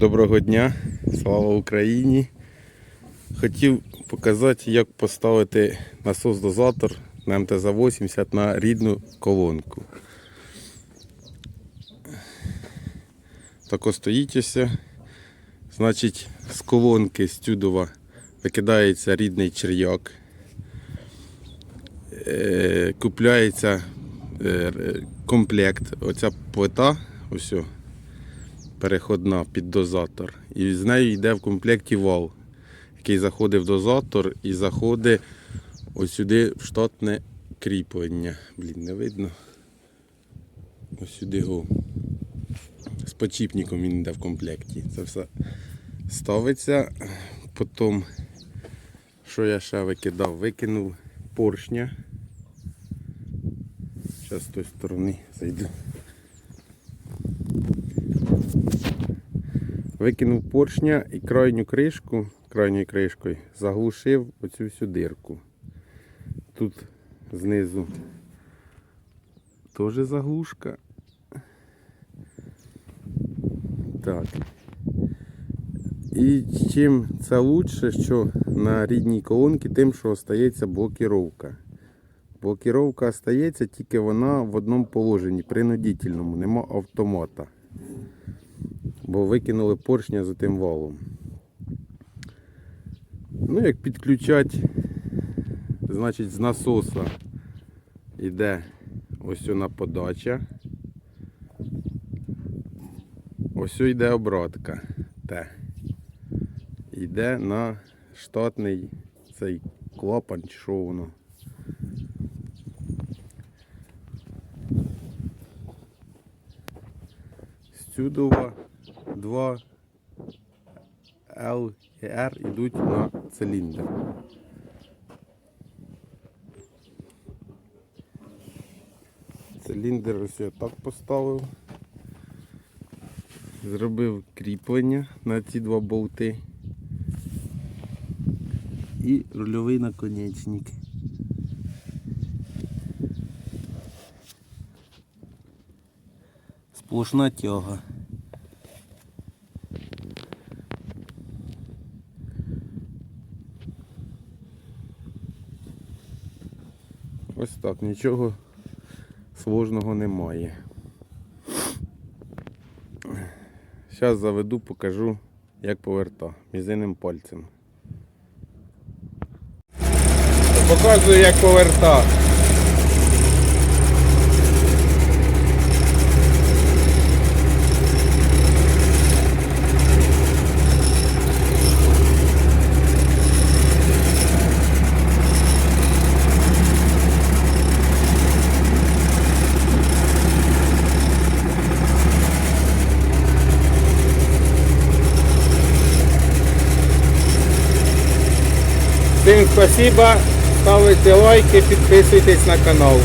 Доброго дня, слава Україні. Хотів показати, як поставити насос-дозатор на МТЗ-80 на рідну колонку. Тако стоїть ось. Значить, з колонки з тюдова викидається рідний черяк. Е, Купляється е, комплект. Оця плита, ось переходна під дозатор. І з нею йде в комплекті вал, який заходить в дозатор і заходить ось сюди в штатне кріплення. Блін, не видно. Ось сюди його. З подчіпником він йде в комплекті. Це все ставиться. Потім, що я ще викидав? Викинув поршня. Зараз з тої сторони зайду. Викинув поршня і крайню кришку, крайньою кришкою заглушив оцю всю дирку. Тут знизу теж заглушка. Так. І чим це лучше, що на рідній колонці, тим, що остається блокіровка. Блокіровка остається, тільки вона в одному положенні, принудительному, нема автомата. Бо викинули поршня за тим валом. Ну, як підключати, значить з насоса йде ось вона подача. Ось йде обратка. Те. Йде на штатний цей клапан, чи що воно. Сюдова 2 L і R йдуть на циліндр. Циліндр ось я так поставив. Зробив кріплення на ці два болти і рульовий наконечник. Сплошна тяга. Ось так, нічого сложного немає. Зараз заведу, покажу, як поверта мізинним пальцем. Показую, як поверта. Всім спасибо, ставите лайки, підписуйтесь на канал.